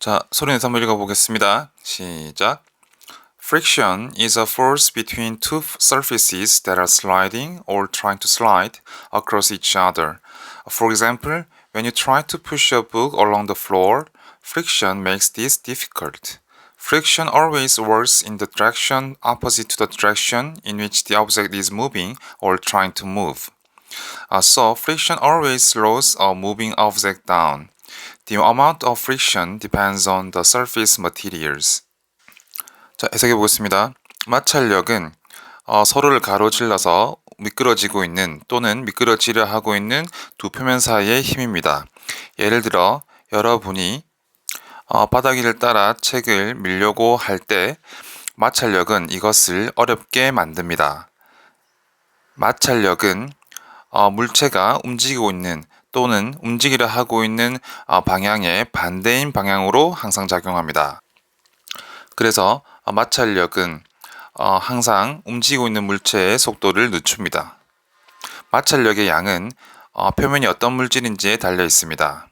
자, 소리내서 한번 읽어보겠습니다. 시작. Friction is a force between two surfaces that are sliding or trying to slide across each other. For example, when you try to push a book along the floor, friction makes this difficult. Friction always works in the direction opposite to the direction in which the object is moving or trying to move. Uh, so, friction always slows a moving object down. The amount of friction depends on the surface materials. 자, 해석해 보겠습니다. 마찰력은 어, 서로를 가로질러서 미끄러지고 있는 또는 미끄러지려 하고 있는 두 표면 사이의 힘입니다. 예를 들어 여러분이 어, 바닥 위를 따라 책을 밀려고 할 때 마찰력은 이것을 어렵게 만듭니다. 마찰력은 어, 물체가 움직이고 있는 또는 움직이려 하고 있는 어, 방향의 반대인 방향으로 항상 작용합니다. 그래서 어, 마찰력은 어, 항상 움직이고 있는 물체의 속도를 늦춥니다. 마찰력의 양은 어, 표면이 어떤 물질인지에 달려 있습니다.